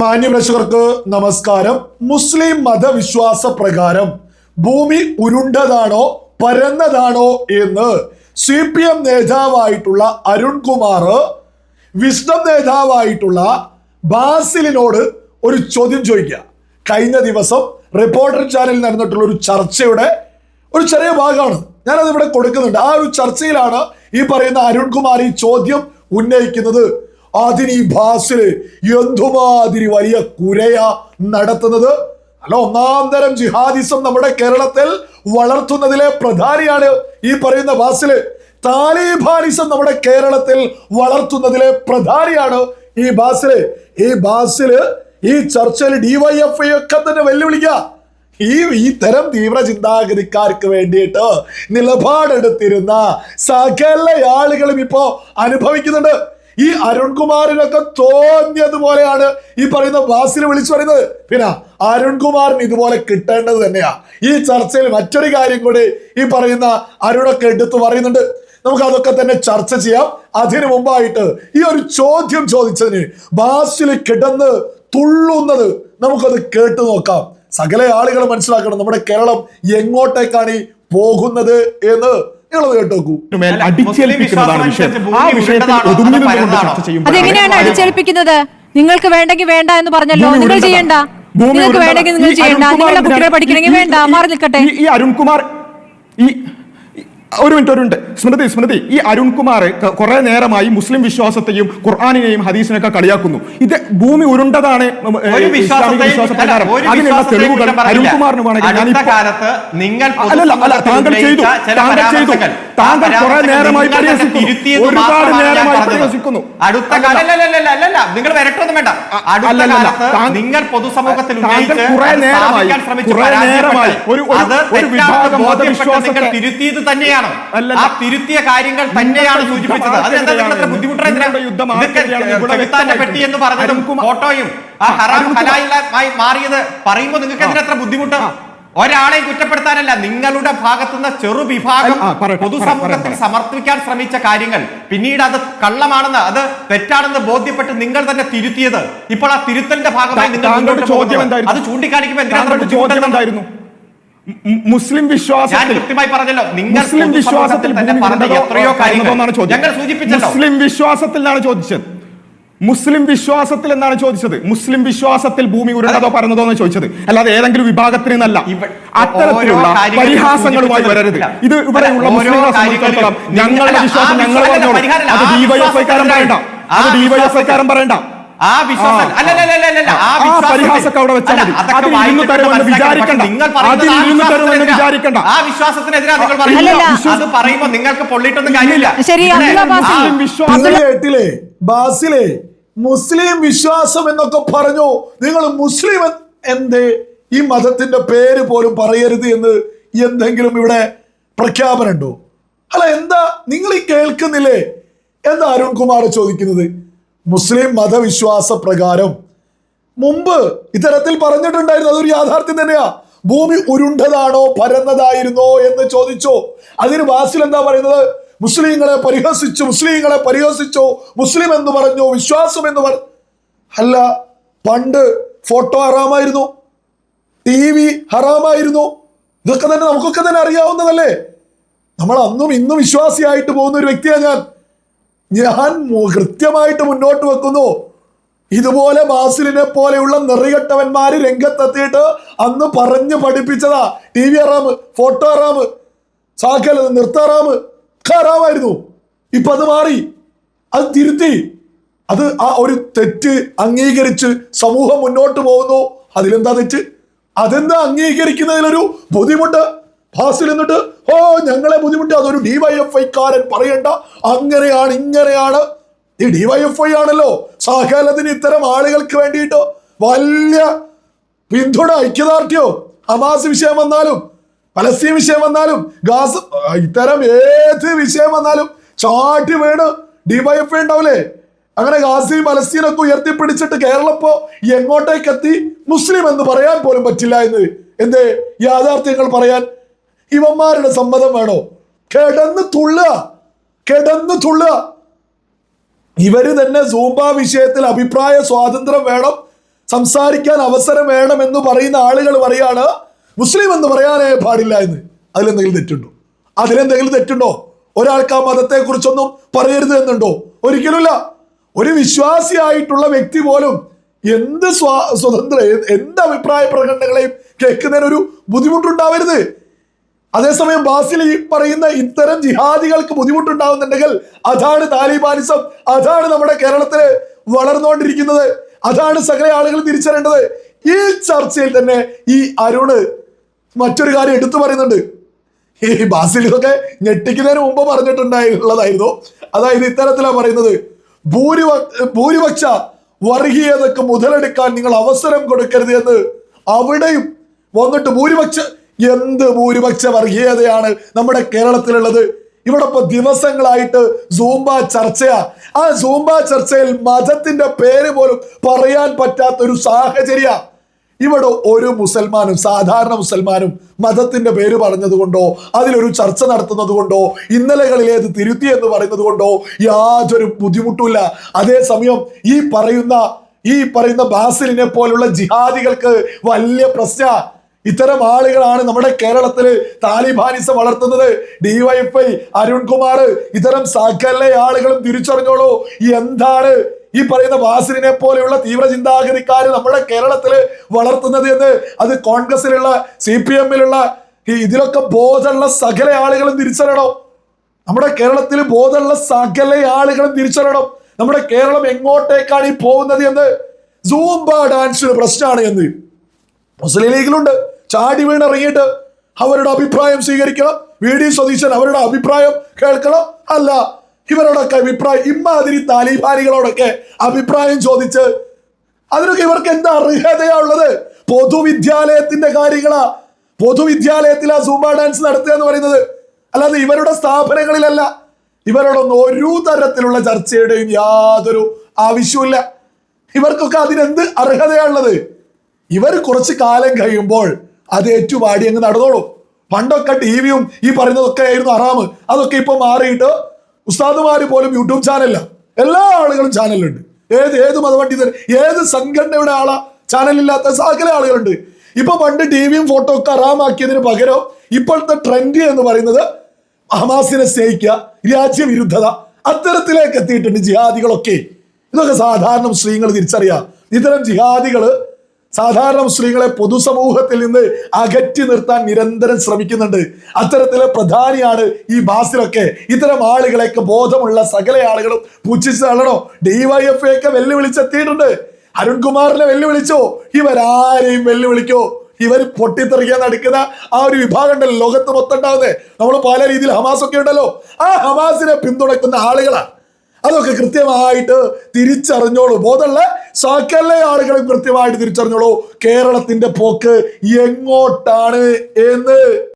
മാന്യപ്രേക്ഷകർക്ക് നമസ്കാരം. മുസ്ലിം മതവിശ്വാസ പ്രകാരം ഭൂമി ഉരുണ്ടതാണോ പരന്നതാണോ എന്ന് സി പി എം നേതാവായിട്ടുള്ള അരുൺകുമാർ വിഷ്ണു നേതാവായിട്ടുള്ള ബാസിലിനോട് ഒരു ചോദ്യം ചോദിക്കുക. കഴിഞ്ഞ ദിവസം റിപ്പോർട്ടർ ചാനലിൽ നടന്നിട്ടുള്ള ഒരു ചർച്ചയുടെ ഒരു ചെറിയ ഭാഗമാണ്. ഞാനത് ഇവിടെ കൊടുക്കുന്നുണ്ട്. ആ ഒരു ചർച്ചയിലാണ് ഈ പറയുന്ന അരുൺകുമാർ ഈ ചോദ്യം ഉന്നയിക്കുന്നത്. അതിന് ഈ ഭാസിൽ എന്തുമാതിരി വലിയ കുരയ നടത്തുന്നത്? അല്ല ഒന്നാം തരം ജിഹാദിസം നമ്മുടെ കേരളത്തിൽ വളർത്തുന്നതിലെ പ്രധാനിയാണ് ഈ പറയുന്ന ഭാസിൽ താലിബാനിസം നമ്മുടെ കേരളത്തിൽ വളർത്തുന്നതിലെ പ്രധാനിയാണ് ഈ ബാസിൽ ഈ ബാസിൽ ഈ ചർച്ചയിൽ ഡിവൈഎഫ്ഐ ഒക്കെ തന്നെ വെല്ലുവിളിക്കുക ഈ ഈ തരം തീവ്ര ചിന്താഗതിക്കാർക്ക് വേണ്ടിയിട്ട് നിലപാടെടുത്തിരുന്ന സകല ആളുകളും ഇപ്പോ അനുഭവിക്കുന്നുണ്ട്. ഈ അരുൺകുമാറിനൊക്കെ തോന്നിയതുപോലെയാണ് ഈ പറയുന്ന വാസിന് വിളിച്ചു പറയുന്നത്. പിന്നെ അരുൺകുമാറിന് ഇതുപോലെ കിട്ടേണ്ടത് തന്നെയാ. ഈ ചർച്ചയിൽ മറ്റൊരു കാര്യം കൂടി ഈ പറയുന്ന അരുണൊക്കെ എടുത്തു പറയുന്നുണ്ട്. നമുക്ക് അതൊക്കെ തന്നെ ചർച്ച ചെയ്യാം. അതിനു മുമ്പായിട്ട് ഈ ഒരു ചോദ്യം ചോദിച്ചതിന് ബാസിൽ കിടന്ന് തുള്ളുന്നത് നമുക്കത് കേട്ടു നോക്കാം. സകല ആളുകൾ മനസ്സിലാക്കണം നമ്മുടെ കേരളം എങ്ങോട്ടേക്കാണ് ഈ പോകുന്നത് എന്ന്. നിങ്ങളത് കേട്ടോക്കൂ മേൽ അല്ല, അടിച്ചേൽപ്പിക്കുന്നതാണ് മുസ്ലിം വിഷയം. വിശ്വാസത്തെ ആ വിഷയത്തിൽ ഒതുങ്ങി നിന്നുകൊണ്ട് ചർച്ച അതെങ്ങനെയാണ് വളരെ അടിച്ചേൽപ്പിക്കുന്നത്? നിങ്ങൾക്ക് വേണ്ടെങ്കിൽ വേണ്ട എന്ന് പറഞ്ഞല്ലോ. ഭൂമി നിങ്ങൾ ഉരുണ്ടതാ. ചെയ്യണ്ട. ഭൂമി നിങ്ങൾക്ക് ഉരുണ്ടതാ. വേണ്ടെങ്കിൽ നിങ്ങൾ ഈ ചെയ്യണ്ട. അരുൺകുമാർ നിങ്ങളുടെ കുട്ടികളെ പഠിക്കണമെങ്കിൽ ഈ- വേണ്ട. മാറി നിൽക്കട്ടെ. ഈ- ഈ അരുൺകുമാർ ഈ- ഒരു മിനിറ്റ് ഒരു മിനിറ്റ്. സ്മൃതി സ്മൃതി ഈ അരുൺകുമാർ കുറേ നേരമായി മുസ്ലിം വിശ്വാസത്തെയും ഖുർആാനിനെയും ഹദീസിനെയൊക്കെ കളിയാക്കുന്നു. ഇത് ഭൂമി ഉരുണ്ടതാണ് വിശ്വാസപ്രകാരം അതിനുള്ള തെളിവുകൾ. അരുൺകുമാറിന് വേണമെങ്കിൽ അല്ലല്ല അല്ല താങ്കൾ ചെയ്തു. താങ്കൾ ചെയ്തു. താങ്കൾ കുറെ നേരമായി നിങ്ങൾ പരിഹസിക്കുന്നു ഒരുപാട് നേരമായി. പരിഹസിക്കുന്നു അടുത്ത നിങ്ങൾ വരട്ടൊന്നും വേണ്ട. അടുത്ത കാലത്ത് നിങ്ങൾ പൊതുസമൂഹത്തിൽ നിങ്ങൾ തിരുത്തിയത് തന്നെയാണ്. ആ തിരുത്തിയ കാര്യങ്ങൾ തന്നെയാണ് സൂചിപ്പിച്ചത്. അതെന്താ? ബുദ്ധിമുട്ടാണ് നിങ്ങളുടെ വ്യക്തമായിട്ട് പെട്ടി എന്ന് പറഞ്ഞതും ഫോട്ടോയും ആ ഹറാം അരുൺകുമാർ- മാറിയത് പറയുമ്പോൾ നിങ്ങൾക്ക് എന്തിനാ എത്ര ഒരാളെയും കുറ്റപ്പെടുത്താനല്ല നിങ്ങളുടെ ഭാഗത്തുനിന്ന് ചെറു വിഭാഗം പൊതുസമൂഹത്തിൽ സമർപ്പിക്കാൻ ശ്രമിച്ച കാര്യങ്ങൾ. പിന്നീട് അത് കള്ളമാണെന്ന് അത് തെറ്റാണെന്ന് ബോധ്യപ്പെട്ട് നിങ്ങൾ തന്നെ തിരുത്തിയത്. ഇപ്പോൾ ആ തിരുത്തലിന്റെ ഭാഗമായി നിങ്ങൾ ചോദ്യം? അത് ചൂണ്ടിക്കാണിക്കുമ്പോൾ മുസ്ലിം വിശ്വാസത്തിൽ കൃത്യമായി പറഞ്ഞല്ലോ നിങ്ങൾ മുസ്ലിം വിശ്വാസത്തിൽ എത്രയോ കാര്യങ്ങൾ. ഞങ്ങൾ സൂചിപ്പിച്ചല്ലോ. മുസ്ലിം വിശ്വാസത്തിലാണ് ചോദിച്ചത്. മുസ്ലിം വിശ്വാസത്തിൽ എന്നാണ് ചോദിച്ചത്? മുസ്ലിം വിശ്വാസത്തിൽ ഭൂമി ഉരുണ്ടതോ പരന്നതോ എന്ന് ചോദിച്ചത്. അല്ലാതെ ഏതെങ്കിലും വിഭാഗത്തിന് എന്നല്ല അത്തരത്തിലുള്ള പരിഹാസങ്ങളുമായി വരരുത്. ഇത് ഇവിടെയുള്ള മുസ്ലിം മുസ്ലിങ്ങളെ കാര്യങ്ങളിലും സംബന്ധിച്ചിടത്തോളം ഞങ്ങളുടെ വിശ്വാസം ഞങ്ങൾ പറഞ്ഞോളൂ. അത് ഡിവൈഎഫ്ഐക്കാരൻ പറയണ്ട. അത് ഡിവൈഎഫ്ഐക്കാരൻ പറയണ്ട. ആ വിശ്വാസം ആ, പരിഹാസമൊക്കെ അവിടെ വെച്ചാൽ അല്ല, മതി. അതൊക്കെ അതിൽ ഇരുന്ന് തരുമെന്ന് വിചാരിക്കണ്ട. നിങ്ങൾ പറയുന്നത് അതിൽ ആ ഇരുന്ന് തരുമെന്ന് വിശ്വാസത്തിനെതിരാ. വിചാരിക്കണ്ട. ആ വിശ്വാസത്തിനെതിരെ നിങ്ങൾ പറയുന്നത്. അത് പറയുമ്പോൾ നിങ്ങൾക്ക് കാര്യമില്ല. കേട്ടില്ലേ ബാസിലെ മുസ്ലിം വിശ്വാസം എന്നൊക്കെ പറഞ്ഞു നിങ്ങൾ മുസ്ലിം എന്ത് എന്തേ? ഈ മതത്തിന്റെ പേര് പോലും പറയരുത് എന്ന് എന്തെങ്കിലും ഇവിടെ പ്രഖ്യാപനം ഉണ്ടോ? അല്ല എന്താ നിങ്ങൾ ഈ കേൾക്കുന്നില്ലേ? എന്താ അരുൺകുമാർ ചോദിക്കുന്നത്? മുസ്ലിം മതവിശ്വാസ പ്രകാരം. മുമ്പ് ഇത്തരത്തിൽ പറഞ്ഞിട്ടുണ്ടായിരുന്നു അതൊരു യാഥാർത്ഥ്യം തന്നെയാ. ഭൂമി ഉരുണ്ടതാണോ പരന്നതായിരുന്നോ എന്ന് ചോദിച്ചോ. അതിന് വാസിൽ എന്താ പറയുന്നത്? മുസ്ലിങ്ങളെ പരിഹസിച്ചു മുസ്ലിങ്ങളെ പരിഹസിച്ചു മുസ്ലിം എന്ന് പറഞ്ഞു വിശ്വാസം എന്ന് പറ അല്ല പണ്ട് ഫോട്ടോ ഹറാമായിരുന്നു. ടി വി ഹറാമായിരുന്നു. ഇതൊക്കെ തന്നെ നമുക്കൊക്കെ തന്നെ അറിയാവുന്നതല്ലേ? നമ്മൾ അന്നും ഇന്നും വിശ്വാസിയായിട്ട് പോകുന്ന ഒരു വ്യക്തിയാണ് ഞാൻ. ഞാൻ കൃത്യമായിട്ട് മുന്നോട്ട് വെക്കുന്നു. ഇതുപോലെ ബാസിലിനെ പോലെയുള്ള നിറികെട്ടവന്മാര് രംഗത്തെത്തിയിട്ട് അന്ന് പറഞ്ഞു പഠിപ്പിച്ചതാ. ടി വി ഹറാമ് ഫോട്ടോ ഹറാമ് സാക്കൽ നിർത്താറാമ് ഖറാമായിരുന്നു ഇപ്പൊ അത് മാറി. അത് തിരുത്തി. അത് ആ ഒരു തെറ്റ് അംഗീകരിച്ച് സമൂഹം മുന്നോട്ട് പോകുന്നു. അതിലെന്താ തെറ്റ്? അതെന്താ അംഗീകരിക്കുന്നതിലൊരു ബുദ്ധിമുട്ട്? ഫാസിൽ എന്നിട്ട് ഓ ഞങ്ങളെ ബുദ്ധിമുട്ടി അതൊരു ഡിവൈഎഫ്ഐക്കാരൻ പറയണ്ട. അങ്ങനെയാണ് ഇങ്ങനെയാണ്. ഈ ഡിവൈഎഫ്ഐ ആണല്ലോ. സകലത്തിന് ഇത്തരം ആളുകൾക്ക് വേണ്ടിയിട്ട് വലിയ പിന്തുണ ഐക്യദാർഢ്യോ? അമാസ് വിഷയം വന്നാലും പലസ്തീൻ വിഷയം വന്നാലും ഗാസ് ഇത്തരം ഏത് വിഷയം വന്നാലും ചാട്ടി വീണ് ഡിവൈഎഫ്ഐ ഉണ്ടാവില്ലേ? അങ്ങനെ ഗാസി പലസ്തീനൊക്കെ ഉയർത്തിപ്പിടിച്ചിട്ട് കേരളം ഇപ്പോ എങ്ങോട്ടേക്ക് എത്തി മുസ്ലിം എന്ന് പറയാൻ പോലും പറ്റില്ല എന്ന് എന്തേ യാഥാർത്ഥ്യങ്ങൾ പറയാൻ ഇവന്മാരുടെ സമ്മതം വേണോ? കിടന്ന് തുള്ളുക. കിടന്ന് തുള്ളുക. ഇവർ തന്നെ സൂംബ വിഷയത്തിൽ അഭിപ്രായ സ്വാതന്ത്ര്യം വേണം സംസാരിക്കാൻ അവസരം വേണം എന്ന് പറയുന്ന ആളുകൾ പറയാണ് മുസ്ലിം എന്ന് പറയാനേ പാടില്ല എന്ന്. അതിലെന്തെങ്കിലും തെറ്റുണ്ടോ? അതിലെന്തെങ്കിലും തെറ്റുണ്ടോ? ഒരാൾക്ക് ആ മതത്തെ കുറിച്ചൊന്നും പറയരുത് എന്നുണ്ടോ? ഒരിക്കലുമില്ല. ഒരു വിശ്വാസിയായിട്ടുള്ള വ്യക്തി പോലും എന്ത് സ്വാ സ്വതന്ത്ര എന്ത് അഭിപ്രായ പ്രകടനങ്ങളെയും കേൾക്കുന്നതിനൊരു ബുദ്ധിമുട്ടുണ്ടാവരുത്. അതേസമയം ബാസിൽ ഈ പറയുന്ന ഇത്തരം ജിഹാദികൾക്ക് ബുദ്ധിമുട്ടുണ്ടാവുന്നുണ്ടെങ്കിൽ അതാണ് താലിബാനിസം അതാണ് നമ്മുടെ കേരളത്തിൽ വളർന്നുകൊണ്ടിരിക്കുന്നത് അതാണ് സകല ആളുകൾ തിരിച്ചറിയേണ്ടത്. ഈ ചർച്ചയിൽ തന്നെ ഈ അരുണ് മറ്റൊരു കാര്യം എടുത്തു പറയുന്നുണ്ട്. ഈ ബാസിൽ ഇതൊക്കെ ഞെട്ടിക്കുന്നതിന് മുമ്പ് പറഞ്ഞിട്ടുണ്ടായിട്ടുള്ളതായിരുന്നു. അതായത് ഇത്തരത്തിലാണ് പറയുന്നത് ഭൂരിപ ഭൂരിപക്ഷ വർഗീയതക്ക് മുതലെടുക്കാൻ നിങ്ങൾ അവസരം കൊടുക്കരുത് എന്ന് അവിടെയും വന്നിട്ട് ഭൂരിപക്ഷ എന്ത് ഭൂരിപക്ഷ വർഗീയതയാണ് നമ്മുടെ കേരളത്തിലുള്ളത്? ഇവിടെ ഇപ്പൊ ദിവസങ്ങളായിട്ട് സൂംബ ചർച്ചയാ. ആ സൂംബ ചർച്ചയിൽ മതത്തിന്റെ പേര് പോലും പറയാൻ പറ്റാത്ത ഒരു സാഹചര്യ. ഇവിടെ ഒരു മുസൽമാനും സാധാരണ മുസൽമാനും മതത്തിന്റെ പേര് പറഞ്ഞത് കൊണ്ടോ അതിലൊരു ചർച്ച നടത്തുന്നത് കൊണ്ടോ ഇന്നലകളിലേത് തിരുത്തി എന്ന് പറയുന്നത് കൊണ്ടോ യാതൊരു ബുദ്ധിമുട്ടുമില്ല. അതേസമയം ഈ പറയുന്ന ഈ പറയുന്ന ബാസിലിനെ പോലുള്ള ജിഹാദികൾക്ക് വലിയ പ്രശ്ന. ഇത്തരം ആളുകളാണ് നമ്മുടെ കേരളത്തിൽ താലിബാനിസം വളർത്തുന്നത്. ഡിവൈഎഫ്ഐ അരുൺകുമാർ ഇത്തരം സകല ആളുകളും തിരിച്ചറിഞ്ഞോളൂ. എന്താണ് ഈ പറയുന്ന വാസിനെ പോലെയുള്ള തീവ്ര ചിന്താഗതിക്കാർ നമ്മുടെ കേരളത്തിൽ വളർത്തുന്നത് എന്ന് അത് കോൺഗ്രസിലുള്ള സി പി എമ്മിലുള്ള ഇതിലൊക്കെ ബോധമുള്ള സകല ആളുകളും തിരിച്ചറിയണം. നമ്മുടെ കേരളത്തിൽ ബോധമുള്ള സകല ആളുകളും തിരിച്ചറിയണം. നമ്മുടെ കേരളം എങ്ങോട്ടേക്കാണ് ഈ പോകുന്നത് എന്ന്? സൂംബ ഡാൻസ് പ്രശ്നമാണ് എന്ന്. മുസ്ലിം ലീഗിലുണ്ട്. ചാടി വീണിറങ്ങിയിട്ട് അവരുടെ അഭിപ്രായം സ്വീകരിക്കണം. വി ഡി സതീശൻ അവരുടെ അഭിപ്രായം കേൾക്കണം. അല്ല ഇവരോടൊക്കെ അഭിപ്രായം ഇമ്മാതിരി താലിബാനികളോടൊക്കെ അഭിപ്രായം ചോദിച്ച് അതിനൊക്കെ ഇവർക്ക് എന്താ അർഹതയുള്ളത് പൊതുവിദ്യാലയത്തിന്റെ കാര്യങ്ങളാ. പൊതുവിദ്യാലയത്തിലാ സൂംബ ഡാൻസ് നടത്തുക എന്ന് പറയുന്നത്. അല്ലാതെ ഇവരുടെ സ്ഥാപനങ്ങളിലല്ല. ഇവരോടൊന്നും ഒരു തരത്തിലുള്ള ചർച്ചയുടെയും യാതൊരു ആവശ്യമില്ല ഇവർക്കൊക്കെ അതിനെന്ത് അർഹതയാണുള്ളത് ഇവർ കുറച്ച് കാലം കഴിയുമ്പോൾ അത് ഏറ്റുപാടി അങ്ങ് നടന്നോളൂ. പണ്ടൊക്കെ ടി വിയും ഈ പറയുന്നതൊക്കെ ആയിരുന്നു അറാമ് അതൊക്കെ ഇപ്പൊ മാറിയിട്ട് ഉസ്താദുമാര് പോലും യൂട്യൂബ് ചാനലില്ല എല്ലാ ആളുകളും ചാനലുണ്ട് ഏത് ഏത് മതപണ്ഡിതൻ ഏത് സംഘടനയുടെ ആളാ? ചാനലില്ലാത്ത സകല ആളുകളുണ്ട്. ഇപ്പൊ പണ്ട് ടി വിയും ഫോട്ടോ ഒക്കെ അറാമാക്കിയതിന് പകരം ഇപ്പോഴത്തെ ട്രെൻഡ് എന്ന് പറയുന്നത് ഹമാസിനെ സ്നേഹിക്കുക രാജ്യവിരുദ്ധത അത്തരത്തിലേക്ക് എത്തിയിട്ടുണ്ട് ജിഹാദികളൊക്കെ. ഇതൊക്കെ സാധാരണ മുസ്ലിങ്ങൾ തിരിച്ചറിയാം. ഇത്തരം ജിഹാദികൾ സാധാരണ മുസ്ലിങ്ങളെ പൊതുസമൂഹത്തിൽ നിന്ന് അകറ്റി നിർത്താൻ നിരന്തരം ശ്രമിക്കുന്നുണ്ട്. അത്തരത്തിലെ പ്രധാനിയാണ് ഈ ബാസിലൊക്കെ. ഇത്തരം ആളുകളെയൊക്കെ ബോധമുള്ള സകല ആളുകളും പൂച്ചിച്ച് തള്ളണോ ഡിവൈഎഫ്ഐ ഒക്കെ വെല്ലുവിളിച്ചെത്തിയിട്ടുണ്ട്. അരുൺകുമാറിനെ വെല്ലുവിളിച്ചോ? ഇവരാരെയും വെല്ലുവിളിക്കോ? ഇവർ പൊട്ടിത്തെറിക്കാൻ നടക്കുന്ന ആ ഒരു വിഭാഗം ഉണ്ടല്ലോ ലോകത്ത് മൊത്തം ഉണ്ടാവുന്നത് നമ്മൾ പല രീതിയിൽ ഹമാസ് ഒക്കെ ഉണ്ടല്ലോ. ആ ഹമാസിനെ പിന്തുണയ്ക്കുന്ന ആളുകളാണ് അതൊക്കെ കൃത്യമായിട്ട് തിരിച്ചറിഞ്ഞോളൂ. ബോധമുള്ള സകല ആളുകളും കൃത്യമായിട്ട് തിരിച്ചറിഞ്ഞോളൂ. കേരളത്തിന്റെ പോക്ക് എങ്ങോട്ടാണ് എന്ന്.